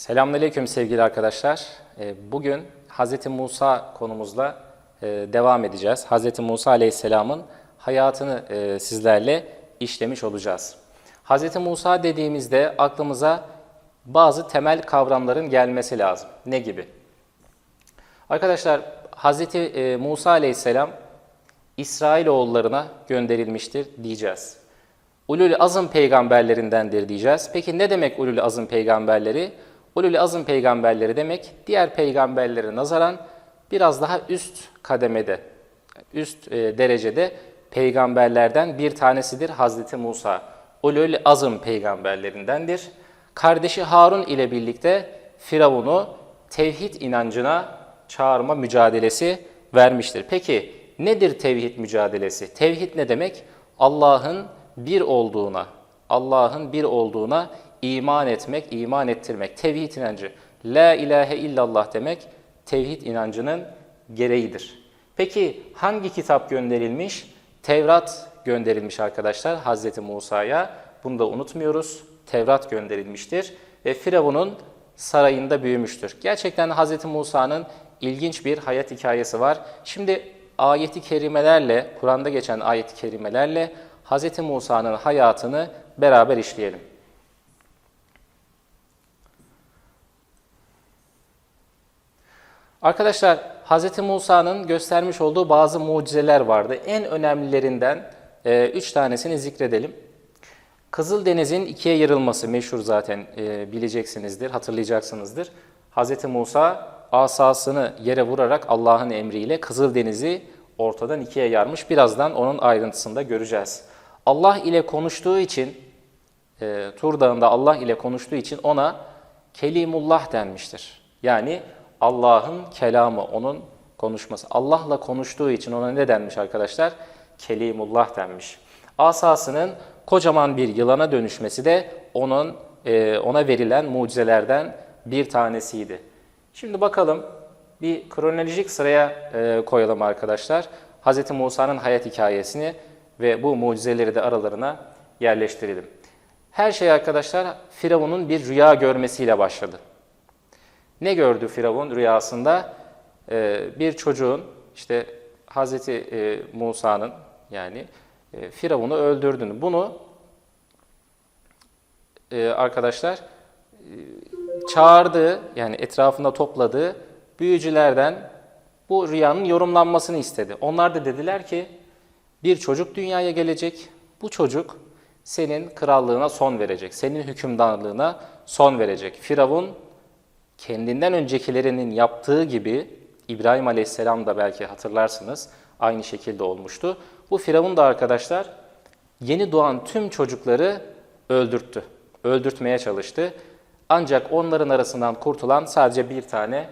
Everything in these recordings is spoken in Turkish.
Selamünaleyküm sevgili arkadaşlar. Ee, Bugün Hz. Musa konumuzla e, devam edeceğiz. Hz. Musa Aleyhisselam'ın hayatını e, sizlerle işlemiş olacağız. Hz. Musa dediğimizde aklımıza bazı temel kavramların gelmesi lazım. Ne gibi? Arkadaşlar Hz. e, Musa Aleyhisselam İsrailoğullarına gönderilmiştir diyeceğiz. Ulul azım peygamberlerindendir diyeceğiz. Peki ne demek ulul azım peygamberleri? Ulul azım peygamberleri demek diğer peygamberlere nazaran biraz daha üst kademede, üst e, derecede peygamberlerden bir tanesidir Hazreti Musa. Ulul azım peygamberlerindendir. Kardeşi Harun ile birlikte Firavun'u tevhid inancına çağırma mücadelesi vermiştir. Peki nedir tevhid mücadelesi? Tevhid ne demek? Allah'ın bir olduğuna, Allah'ın bir olduğuna iman etmek, iman ettirmek. Tevhid inancı. La ilahe illallah demek tevhid inancının gereğidir. Peki hangi kitap gönderilmiş? Tevrat gönderilmiş arkadaşlar Hazreti Musa'ya. Bunu da unutmuyoruz. Tevrat gönderilmiştir ve Firavun'un sarayında büyümüştür. Gerçekten Hazreti Musa'nın ilginç bir hayat hikayesi var. Şimdi ayeti kerimelerle, Kur'an'da geçen ayeti kerimelerle Hz. Musa'nın hayatını beraber işleyelim. Arkadaşlar Hz. Musa'nın göstermiş olduğu bazı mucizeler vardı. En önemlilerinden e, üç tanesini zikredelim. Kızıldeniz'in ikiye yarılması meşhur zaten e, bileceksinizdir, hatırlayacaksınızdır. Hz. Musa asasını yere vurarak Allah'ın emriyle Kızıldeniz'i ortadan ikiye yarmış. Birazdan onun ayrıntısında göreceğiz. Allah ile konuştuğu için, e, Tur Dağı'nda Allah ile konuştuğu için ona Kelimullah denmiştir. Yani Allah'ın kelamı, onun konuşması. Allah'la konuştuğu için ona ne denmiş arkadaşlar? Kelimullah denmiş. Asasının kocaman bir yılana dönüşmesi de onun e, ona verilen mucizelerden bir tanesiydi. Şimdi bakalım bir kronolojik sıraya e, koyalım arkadaşlar. Hz. Musa'nın hayat hikayesini ve bu mucizeleri de aralarına yerleştirelim. Her şey arkadaşlar Firavun'un bir rüya görmesiyle başladı. Ne gördü Firavun rüyasında? Ee, bir çocuğun işte Hazreti e, Musa'nın yani e, Firavun'u öldürdüğünü. Bunu e, arkadaşlar e, çağırdığı yani etrafında topladığı büyücülerden bu rüyanın yorumlanmasını istedi. Onlar da dediler ki bir çocuk dünyaya gelecek. Bu çocuk senin krallığına son verecek. Senin hükümdarlığına son verecek. Firavun kendinden öncekilerinin yaptığı gibi İbrahim Aleyhisselam da belki hatırlarsınız aynı şekilde olmuştu. Bu Firavun da arkadaşlar yeni doğan tüm çocukları öldürttü. Öldürtmeye çalıştı. Ancak onların arasından kurtulan sadece bir tane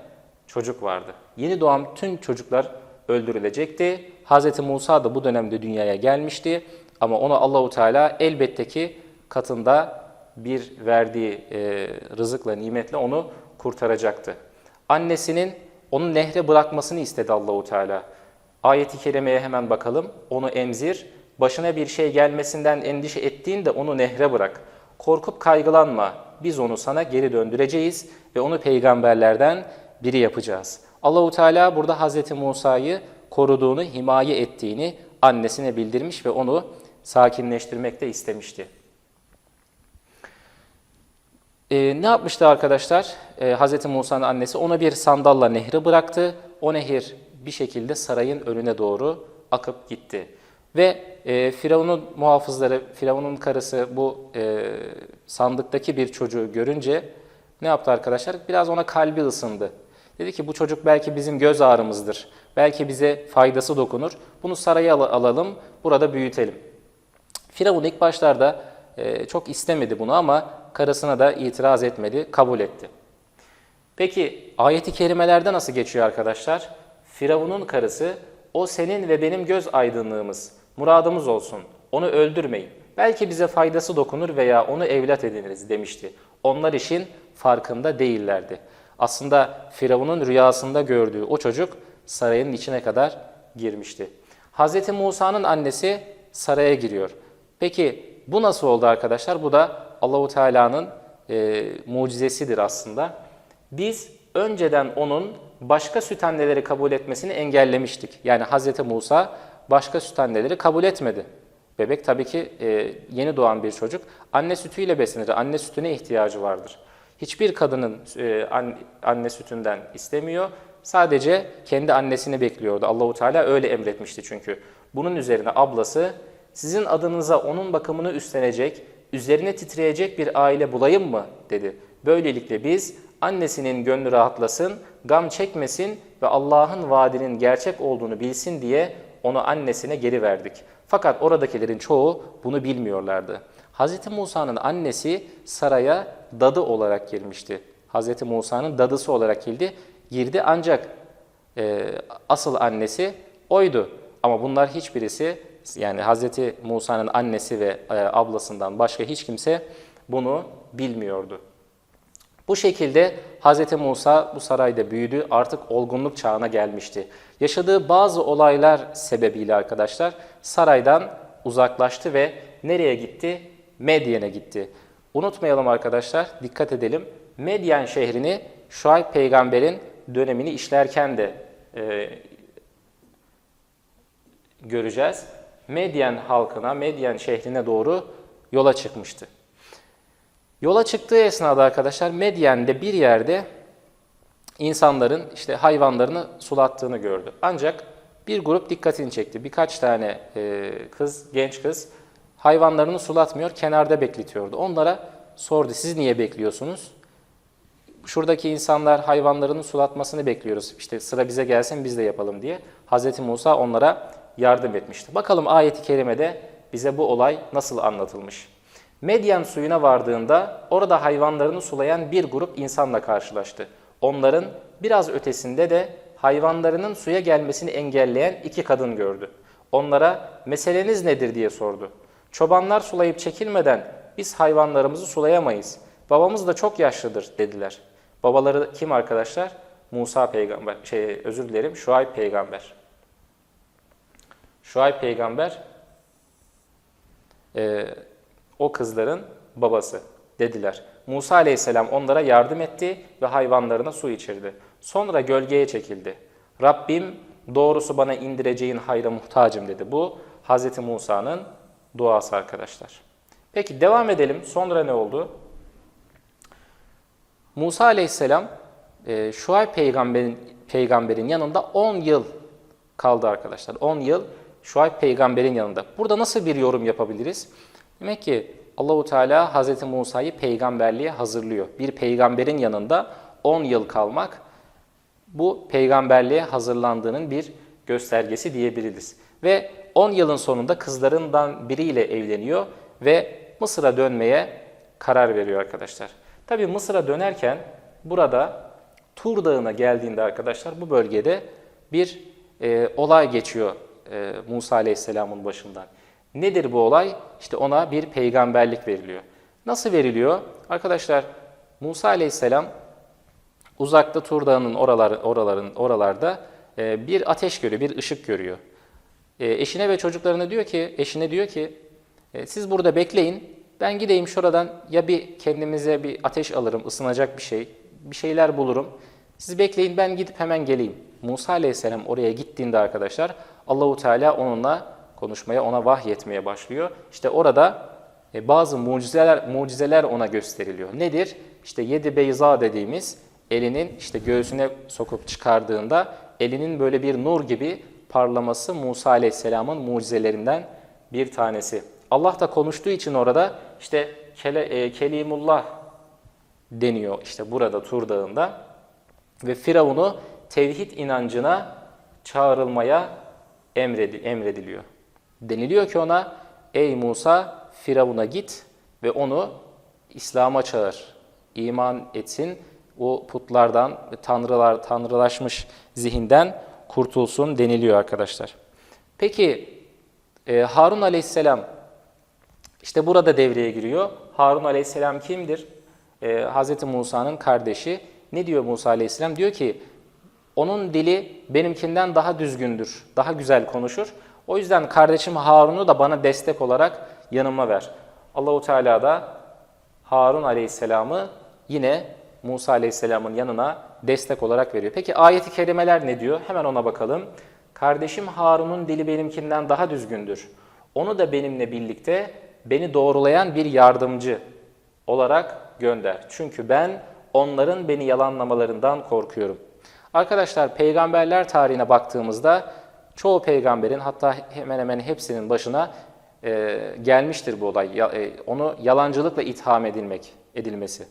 çocuk vardı. Yeni doğan tüm çocuklar öldürülecekti. Hz. Musa da bu dönemde dünyaya gelmişti. Ama ona Allahu Teala elbette ki katında bir verdiği e, rızıkla, nimetle onu kurtaracaktı. Annesinin onu nehre bırakmasını istedi Allahu Teala. Ayeti kerimeye hemen bakalım. Onu emzir, başına bir şey gelmesinden endişe ettiğinde onu nehre bırak. Korkup kaygılanma, biz onu sana geri döndüreceğiz ve onu peygamberlerden biri yapacağız. Allahu Teala burada Hazreti Musa'yı koruduğunu, himaye ettiğini annesine bildirmiş ve onu sakinleştirmek de istemişti. Ee, ne yapmıştı arkadaşlar? Ee, Hz. Musa'nın annesi ona bir sandalla nehri bıraktı. O nehir bir şekilde sarayın önüne doğru akıp gitti. Ve e, Firavun'un muhafızları, Firavun'un karısı bu e, sandıktaki bir çocuğu görünce ne yaptı arkadaşlar? Biraz ona kalbi ısındı. Dedi ki bu çocuk belki bizim göz ağrımızdır. Belki bize faydası dokunur. Bunu saraya al alalım, burada büyütelim. Firavun ilk başlarda e, çok istemedi bunu ama karısına da itiraz etmedi, kabul etti. Peki ayeti kerimelerde nasıl geçiyor arkadaşlar? Firavun'un karısı o senin ve benim göz aydınlığımız, muradımız olsun. Onu öldürmeyin. Belki bize faydası dokunur veya onu evlat ediniriz demişti. Onlar işin farkında değillerdi. Aslında Firavun'un rüyasında gördüğü o çocuk sarayın içine kadar girmişti. Hz. Musa'nın annesi saraya giriyor. Peki bu nasıl oldu arkadaşlar? Bu da Allahu Teala'nın e, mucizesidir aslında. Biz önceden onun başka süt anneleri kabul etmesini engellemiştik. Yani Hz. Musa başka süt anneleri kabul etmedi. Bebek tabii ki e, yeni doğan bir çocuk anne sütüyle beslenir. Anne sütüne ihtiyacı vardır. Hiçbir kadının e, an, anne sütünden istemiyor. Sadece kendi annesini bekliyordu. Allahu Teala öyle emretmişti çünkü. Bunun üzerine ablası sizin adınıza onun bakımını üstlenecek, üzerine titreyecek bir aile bulayım mı dedi. Böylelikle biz annesinin gönlü rahatlasın, gam çekmesin ve Allah'ın vaadinin gerçek olduğunu bilsin diye onu annesine geri verdik. Fakat oradakilerin çoğu bunu bilmiyorlardı. Hz. Musa'nın annesi saraya dadı olarak girmişti. Hz. Musa'nın dadısı olarak girdi. girdi ancak e, asıl annesi oydu. Ama bunlar hiçbirisi yani Hz. Musa'nın annesi ve e, ablasından başka hiç kimse bunu bilmiyordu. Bu şekilde Hz. Musa bu sarayda büyüdü, artık olgunluk çağına gelmişti. Yaşadığı bazı olaylar sebebiyle arkadaşlar saraydan uzaklaştı ve nereye gitti? Medyen'e gitti. Unutmayalım arkadaşlar, dikkat edelim. Medyen şehrini Şuayb peygamberin dönemini işlerken de e, göreceğiz. Medyen halkına, Medyen şehrine doğru yola çıkmıştı. Yola çıktığı esnada arkadaşlar Medyen'de bir yerde insanların işte hayvanlarını sulattığını gördü. Ancak bir grup dikkatini çekti. Birkaç tane e, kız, genç kız hayvanlarını sulatmıyor, kenarda bekletiyordu. Onlara sordu, siz niye bekliyorsunuz? Şuradaki insanlar hayvanlarının sulatmasını bekliyoruz. İşte sıra bize gelsin biz de yapalım diye. Hz. Musa onlara yardım etmişti. Bakalım ayeti kerimede bize bu olay nasıl anlatılmış? Medyen suyuna vardığında orada hayvanlarını sulayan bir grup insanla karşılaştı. Onların biraz ötesinde de hayvanlarının suya gelmesini engelleyen iki kadın gördü. Onlara meseleniz nedir diye sordu. Çobanlar sulayıp çekilmeden biz hayvanlarımızı sulayamayız. Babamız da çok yaşlıdır dediler. Babaları kim arkadaşlar? Musa peygamber, şey özür dilerim Şuayb peygamber. Şuayb peygamber e, o kızların babası dediler. Musa aleyhisselam onlara yardım etti ve hayvanlarına su içirdi. Sonra gölgeye çekildi. Rabbim doğrusu bana indireceğin hayra muhtacım dedi. Bu Hz. Musa'nın duası arkadaşlar. Peki devam edelim. Sonra ne oldu? Musa aleyhisselam e, Şuayb peygamberin, peygamberin yanında 10 yıl kaldı arkadaşlar. 10 yıl Şuayb peygamberin yanında. Burada nasıl bir yorum yapabiliriz? Demek ki Allahu Teala Hz. Musa'yı peygamberliğe hazırlıyor. Bir peygamberin yanında 10 yıl kalmak bu peygamberliğe hazırlandığının bir göstergesi diyebiliriz. Ve 10 yılın sonunda kızlarından biriyle evleniyor ve Mısır'a dönmeye karar veriyor arkadaşlar. Tabi Mısır'a dönerken burada Tur Dağı'na geldiğinde arkadaşlar bu bölgede bir e, olay geçiyor e, Musa Aleyhisselam'ın başından. Nedir bu olay? İşte ona bir peygamberlik veriliyor. Nasıl veriliyor? Arkadaşlar Musa Aleyhisselam uzakta Tur Dağı'nın oralar, oraların, oralarda e, bir ateş görüyor, bir ışık görüyor. E, eşine ve çocuklarına diyor ki, eşine diyor ki siz burada bekleyin. Ben gideyim şuradan ya bir kendimize bir ateş alırım, ısınacak bir şey, bir şeyler bulurum. Siz bekleyin ben gidip hemen geleyim. Musa Aleyhisselam oraya gittiğinde arkadaşlar Allahu Teala onunla konuşmaya, ona vahyetmeye başlıyor. İşte orada e, bazı mucizeler mucizeler ona gösteriliyor. Nedir? İşte yedi beyza dediğimiz elinin işte göğsüne sokup çıkardığında elinin böyle bir nur gibi parlaması Musa Aleyhisselam'ın mucizelerinden bir tanesi. Allah da konuştuğu için orada işte kele, e, Kelimullah deniyor işte burada Tur Dağı'nda ve Firavun'u tevhid inancına çağrılmaya emrediliyor. Deniliyor ki ona ey Musa Firavun'a git ve onu İslam'a çağır. İman etsin. O putlardan, tanrılar, tanrılaşmış zihinden kurtulsun deniliyor arkadaşlar. Peki e, Harun aleyhisselam işte burada devreye giriyor. Harun aleyhisselam kimdir? E, Hz. Musa'nın kardeşi. Ne diyor Musa aleyhisselam? Diyor ki onun dili benimkinden daha düzgündür, daha güzel konuşur. O yüzden kardeşim Harun'u da bana destek olarak yanıma ver. Allahu Teala da Harun aleyhisselamı yine Musa aleyhisselamın yanına destek olarak veriyor. Peki ayeti kerimeler ne diyor? Hemen ona bakalım. Kardeşim Harun'un dili benimkinden daha düzgündür. Onu da benimle birlikte beni doğrulayan bir yardımcı olarak gönder. Çünkü ben onların beni yalanlamalarından korkuyorum. Arkadaşlar peygamberler tarihine baktığımızda çoğu peygamberin hatta hemen hemen hepsinin başına e, gelmiştir bu olay. Ya- e, onu yalancılıkla itham edilmek, edilmesi.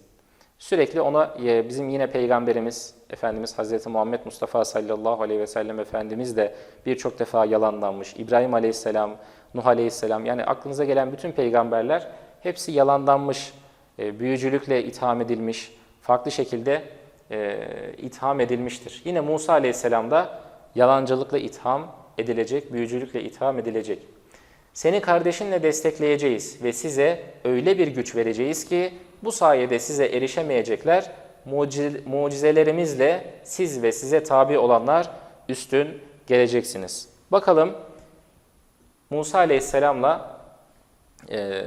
Sürekli ona e, bizim yine peygamberimiz Efendimiz Hazreti Muhammed Mustafa sallallahu aleyhi ve sellem Efendimiz de birçok defa yalanlanmış. İbrahim aleyhisselam, Nuh aleyhisselam yani aklınıza gelen bütün peygamberler hepsi yalanlanmış, e, büyücülükle itham edilmiş, farklı şekilde e, itham edilmiştir. Yine Musa aleyhisselam da yalancılıkla itham edilecek, büyücülükle itham edilecek. Seni kardeşinle destekleyeceğiz ve size öyle bir güç vereceğiz ki bu sayede size erişemeyecekler. Mucize- Mucizelerimizle siz ve size tabi olanlar üstün geleceksiniz. Bakalım Musa Aleyhisselam'la e,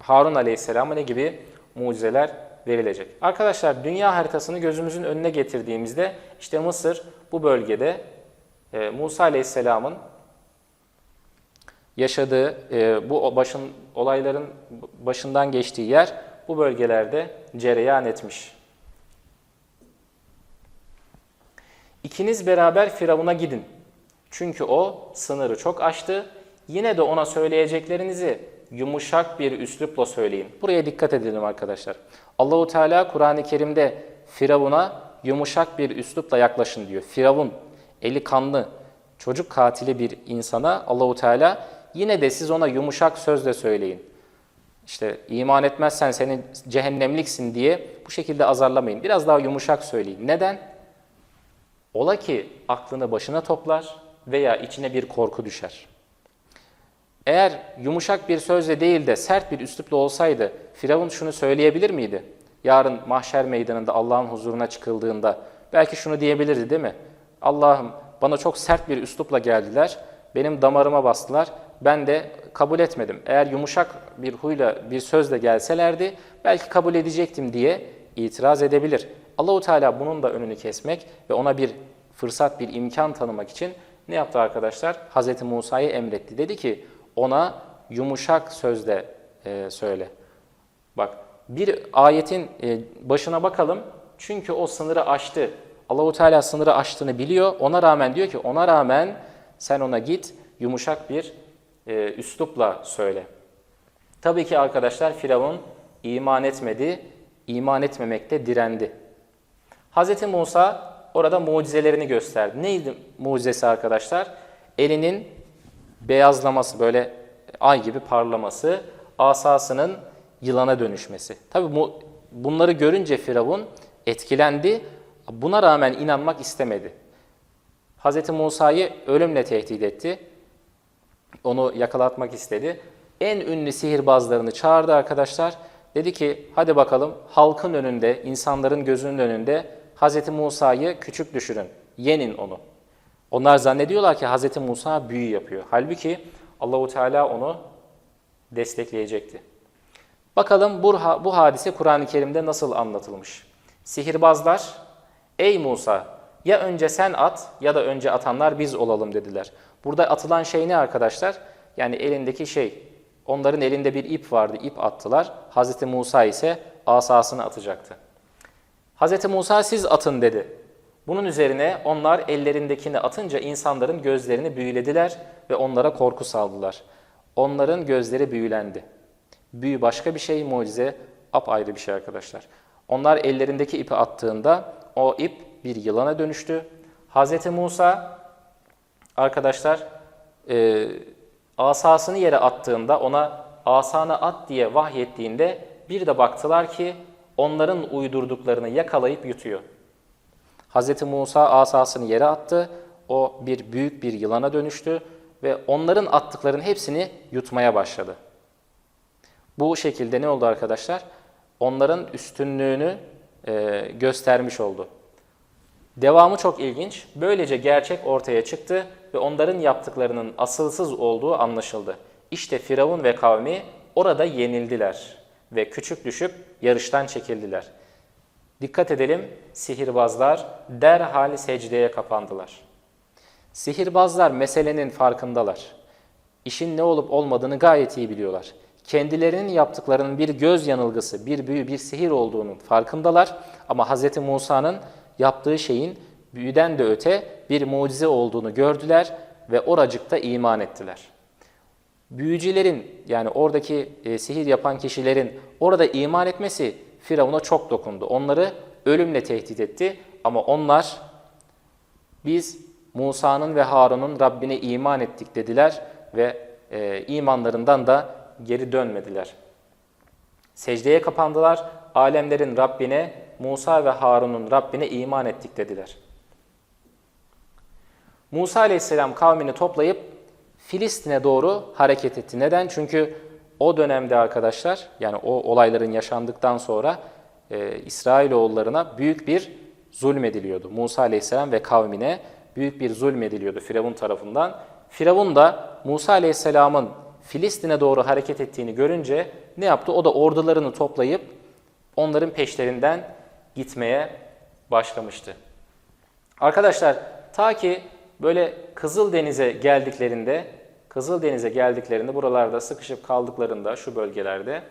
Harun Aleyhisselam'a ne gibi mucizeler verilecek? Arkadaşlar dünya haritasını gözümüzün önüne getirdiğimizde işte Mısır bu bölgede e, Musa Aleyhisselam'ın yaşadığı, e, bu başın olayların başından geçtiği yer bu bölgelerde cereyan etmiş. İkiniz beraber Firavun'a gidin. Çünkü o sınırı çok aştı. Yine de ona söyleyeceklerinizi yumuşak bir üslupla söyleyin. Buraya dikkat edelim arkadaşlar. Allahu Teala Kur'an-ı Kerim'de Firavun'a yumuşak bir üslupla yaklaşın diyor. Firavun eli kanlı, çocuk katili bir insana Allahu Teala yine de siz ona yumuşak sözle söyleyin. İşte iman etmezsen senin cehennemliksin diye bu şekilde azarlamayın. Biraz daha yumuşak söyleyin. Neden? Ola ki aklını başına toplar veya içine bir korku düşer. Eğer yumuşak bir sözle değil de sert bir üslupla olsaydı Firavun şunu söyleyebilir miydi? Yarın mahşer meydanında Allah'ın huzuruna çıkıldığında belki şunu diyebilirdi değil mi? Allah'ım bana çok sert bir üslupla geldiler, benim damarıma bastılar, ben de kabul etmedim. Eğer yumuşak bir huyla, bir sözle gelselerdi belki kabul edecektim diye itiraz edebilir. Allahu Teala bunun da önünü kesmek ve ona bir fırsat, bir imkan tanımak için ne yaptı arkadaşlar? Hz. Musa'yı emretti. Dedi ki ona yumuşak sözle e, söyle. Bak bir ayetin e, başına bakalım. Çünkü o sınırı aştı. Allahu Teala sınırı aştığını biliyor. Ona rağmen diyor ki ona rağmen sen ona git yumuşak bir e, üslupla söyle. Tabii ki arkadaşlar Firavun iman etmedi, iman etmemekte direndi. Hz. Musa orada mucizelerini gösterdi. Neydi mucizesi arkadaşlar? Elinin beyazlaması, böyle ay gibi parlaması, asasının yılana dönüşmesi. Tabii bu, bunları görünce Firavun etkilendi, buna rağmen inanmak istemedi. Hz. Musa'yı ölümle tehdit etti, onu yakalatmak istedi. En ünlü sihirbazlarını çağırdı arkadaşlar. Dedi ki hadi bakalım halkın önünde, insanların gözünün önünde Hz. Musa'yı küçük düşürün, yenin onu. Onlar zannediyorlar ki Hz. Musa büyü yapıyor. Halbuki Allahu Teala onu destekleyecekti. Bakalım bu, bu hadise Kur'an-ı Kerim'de nasıl anlatılmış? Sihirbazlar, ey Musa ya önce sen at ya da önce atanlar biz olalım dediler. Burada atılan şey ne arkadaşlar? Yani elindeki şey, onların elinde bir ip vardı, ip attılar. Hz. Musa ise asasını atacaktı. Hz. Musa siz atın dedi. Bunun üzerine onlar ellerindekini atınca insanların gözlerini büyülediler ve onlara korku saldılar. Onların gözleri büyülendi. Büyü başka bir şey, mucize apayrı bir şey arkadaşlar. Onlar ellerindeki ipi attığında o ip bir yılana dönüştü. Hz. Musa arkadaşlar e, asasını yere attığında ona asanı at diye vahyettiğinde bir de baktılar ki onların uydurduklarını yakalayıp yutuyor. Hz. Musa asasını yere attı. O bir büyük bir yılana dönüştü ve onların attıklarının hepsini yutmaya başladı. Bu şekilde ne oldu arkadaşlar? Onların üstünlüğünü e, göstermiş oldu. Devamı çok ilginç. Böylece gerçek ortaya çıktı ve onların yaptıklarının asılsız olduğu anlaşıldı. İşte Firavun ve kavmi orada yenildiler ve küçük düşüp yarıştan çekildiler. Dikkat edelim, sihirbazlar derhal secdeye kapandılar. Sihirbazlar meselenin farkındalar. İşin ne olup olmadığını gayet iyi biliyorlar. Kendilerinin yaptıklarının bir göz yanılgısı, bir büyü, bir sihir olduğunun farkındalar. Ama Hz. Musa'nın yaptığı şeyin büyüden de öte bir mucize olduğunu gördüler ve oracıkta iman ettiler. Büyücülerin yani oradaki e, sihir yapan kişilerin orada iman etmesi Firavun'a çok dokundu. Onları ölümle tehdit etti ama onlar biz Musa'nın ve Harun'un Rabbine iman ettik dediler ve e, imanlarından da geri dönmediler. Secdeye kapandılar, alemlerin Rabbine, Musa ve Harun'un Rabbine iman ettik dediler. Musa aleyhisselam kavmini toplayıp Filistin'e doğru hareket etti. Neden? Çünkü o dönemde arkadaşlar, yani o olayların yaşandıktan sonra e, İsrailoğullarına büyük bir zulmediliyordu. Musa aleyhisselam ve kavmine büyük bir zulmediliyordu Firavun tarafından. Firavun da Musa aleyhisselamın Filistin'e doğru hareket ettiğini görünce ne yaptı? O da ordularını toplayıp onların peşlerinden gitmeye başlamıştı. Arkadaşlar ta ki böyle Kızıldeniz'e geldiklerinde, Kızıldeniz'e geldiklerinde buralarda sıkışıp kaldıklarında şu bölgelerde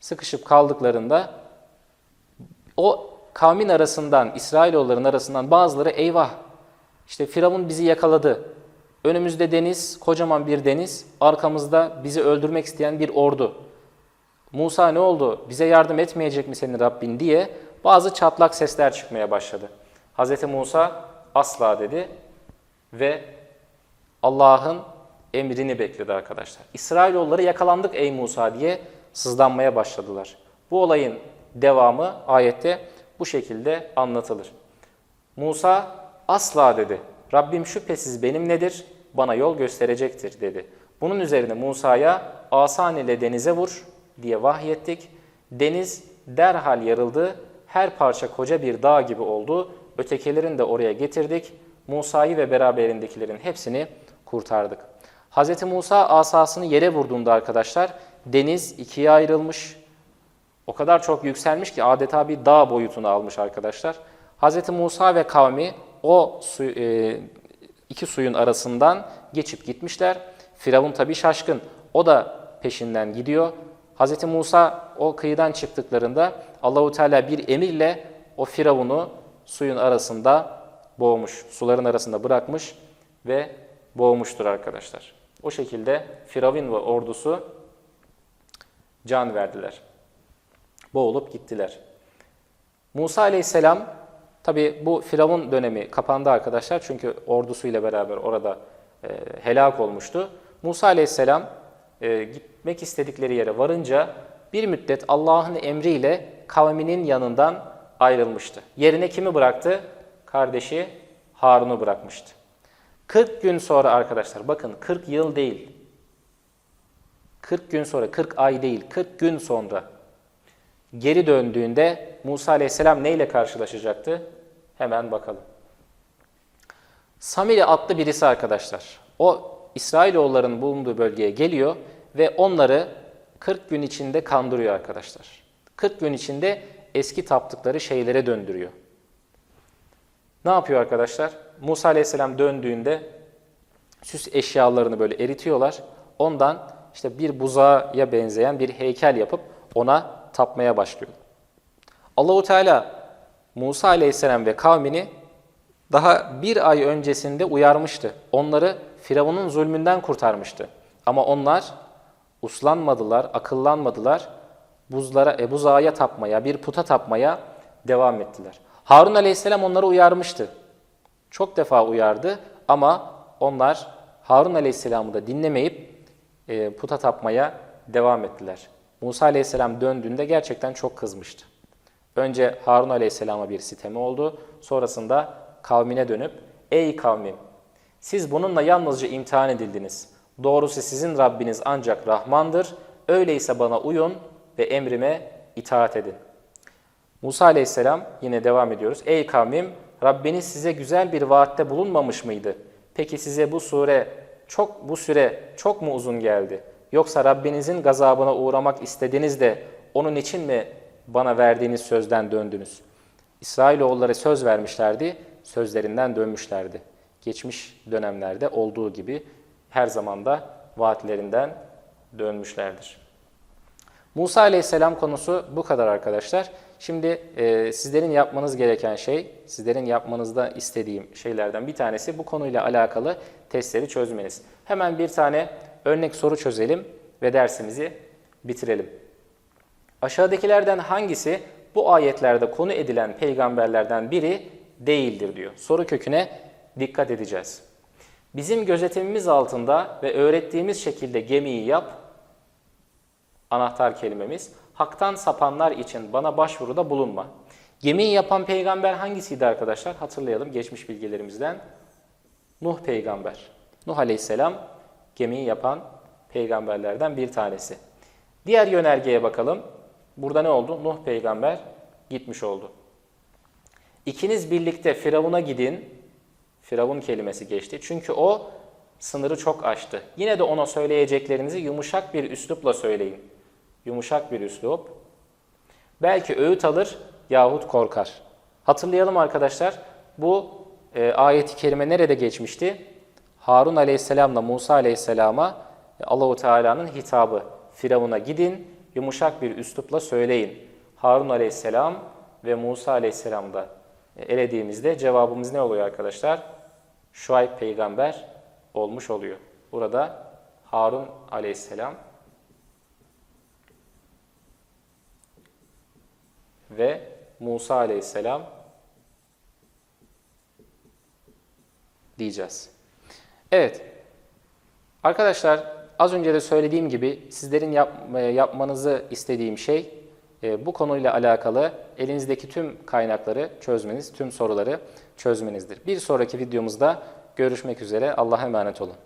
sıkışıp kaldıklarında o kavmin arasından, İsrailoğulların arasından bazıları eyvah işte Firavun bizi yakaladı. Önümüzde deniz, kocaman bir deniz, arkamızda bizi öldürmek isteyen bir ordu. Musa ne oldu? Bize yardım etmeyecek mi senin Rabbin diye bazı çatlak sesler çıkmaya başladı. Hz. Musa asla dedi ve Allah'ın emrini bekledi arkadaşlar. İsrailoğulları yakalandık ey Musa diye sızlanmaya başladılar. Bu olayın devamı ayette bu şekilde anlatılır. Musa asla dedi. Rabbim şüphesiz benimledir, bana yol gösterecektir dedi. Bunun üzerine Musa'ya asan ile denize vur diye vahyettik. Deniz derhal yarıldı, her parça koca bir dağ gibi oldu. Ötekilerini de oraya getirdik. Musa'yı ve beraberindekilerin hepsini kurtardık. Hz. Musa asasını yere vurduğunda arkadaşlar deniz ikiye ayrılmış. O kadar çok yükselmiş ki adeta bir dağ boyutunu almış arkadaşlar. Hz. Musa ve kavmi o su, e, iki suyun arasından geçip gitmişler. Firavun tabi şaşkın. O da peşinden gidiyor. Hz. Musa o kıyıdan çıktıklarında Allahu Teala bir emirle o Firavun'u suyun arasında boğmuş, suların arasında bırakmış ve boğmuştur arkadaşlar. O şekilde Firavun ve ordusu can verdiler. Boğulup gittiler. Musa aleyhisselam tabi bu Firavun dönemi kapandı arkadaşlar çünkü ordusuyla beraber orada e, helak olmuştu. Musa aleyhisselam e, gitmek istedikleri yere varınca bir müddet Allah'ın emriyle kavminin yanından ayrılmıştı. Yerine kimi bıraktı? Kardeşi Harun'u bırakmıştı. 40 gün sonra arkadaşlar bakın 40 yıl değil. 40 gün sonra 40 ay değil 40 gün sonra geri döndüğünde Musa aleyhisselam neyle karşılaşacaktı? Hemen bakalım. Samiri adlı birisi arkadaşlar. O İsrailoğulların bulunduğu bölgeye geliyor ve onları 40 gün içinde kandırıyor arkadaşlar. 40 gün içinde eski taptıkları şeylere döndürüyor. Ne yapıyor arkadaşlar? Musa aleyhisselam döndüğünde süs eşyalarını böyle eritiyorlar. Ondan işte bir buzağa benzeyen bir heykel yapıp ona tapmaya başlıyor. Allahu Teala Musa aleyhisselam ve kavmini daha bir ay öncesinde uyarmıştı. Onları Firavun'un zulmünden kurtarmıştı. Ama onlar uslanmadılar, akıllanmadılar. Buzlara, e, buzağa tapmaya, bir puta tapmaya devam ettiler. Harun aleyhisselam onları uyarmıştı. Çok defa uyardı ama onlar Harun aleyhisselamı da dinlemeyip e, puta tapmaya devam ettiler. Musa aleyhisselam döndüğünde gerçekten çok kızmıştı. Önce Harun aleyhisselama bir sitemi oldu. Sonrasında kavmine dönüp ey kavmim siz bununla yalnızca imtihan edildiniz. Doğrusu sizin Rabbiniz ancak Rahmandır. Öyleyse bana uyun ve emrime itaat edin. Musa aleyhisselam yine devam ediyoruz. Ey kavmim Rabbiniz size güzel bir vaatte bulunmamış mıydı? Peki size bu sure çok bu süre çok mu uzun geldi? Yoksa Rabbinizin gazabına uğramak istediniz de onun için mi bana verdiğiniz sözden döndünüz? İsrailoğulları söz vermişlerdi, sözlerinden dönmüşlerdi. Geçmiş dönemlerde olduğu gibi her zaman da vaatlerinden dönmüşlerdir. Musa aleyhisselam konusu bu kadar arkadaşlar. Şimdi e, sizlerin yapmanız gereken şey, sizlerin yapmanızda istediğim şeylerden bir tanesi bu konuyla alakalı testleri çözmeniz. Hemen bir tane örnek soru çözelim ve dersimizi bitirelim. Aşağıdakilerden hangisi bu ayetlerde konu edilen peygamberlerden biri değildir diyor. Soru köküne dikkat edeceğiz. Bizim gözetimimiz altında ve öğrettiğimiz şekilde gemiyi yap, anahtar kelimemiz. Haktan sapanlar için bana başvuruda bulunma. Gemiyi yapan peygamber hangisiydi arkadaşlar? Hatırlayalım geçmiş bilgilerimizden. Nuh peygamber. Nuh aleyhisselam gemiyi yapan peygamberlerden bir tanesi. Diğer yönergeye bakalım. Burada ne oldu? Nuh peygamber gitmiş oldu. İkiniz birlikte Firavun'a gidin. Firavun kelimesi geçti. Çünkü o sınırı çok aştı. Yine de ona söyleyeceklerinizi yumuşak bir üslupla söyleyin. Yumuşak bir üslup. Belki öğüt alır yahut korkar. Hatırlayalım arkadaşlar. Bu e, ayeti kerime nerede geçmişti? Harun aleyhisselamla Musa aleyhisselama e, Allahu Teala'nın hitabı. Firavun'a gidin, yumuşak bir üslupla söyleyin. Harun aleyhisselam ve Musa aleyhisselam da e, elediğimizde cevabımız ne oluyor arkadaşlar? Şuayb peygamber olmuş oluyor. Burada Harun aleyhisselam ve Musa aleyhisselam diyeceğiz. Evet. Arkadaşlar az önce de söylediğim gibi sizlerin yap, yapmanızı istediğim şey e, bu konuyla alakalı elinizdeki tüm kaynakları çözmeniz, tüm soruları çözmenizdir. Bir sonraki videomuzda görüşmek üzere. Allah'a emanet olun.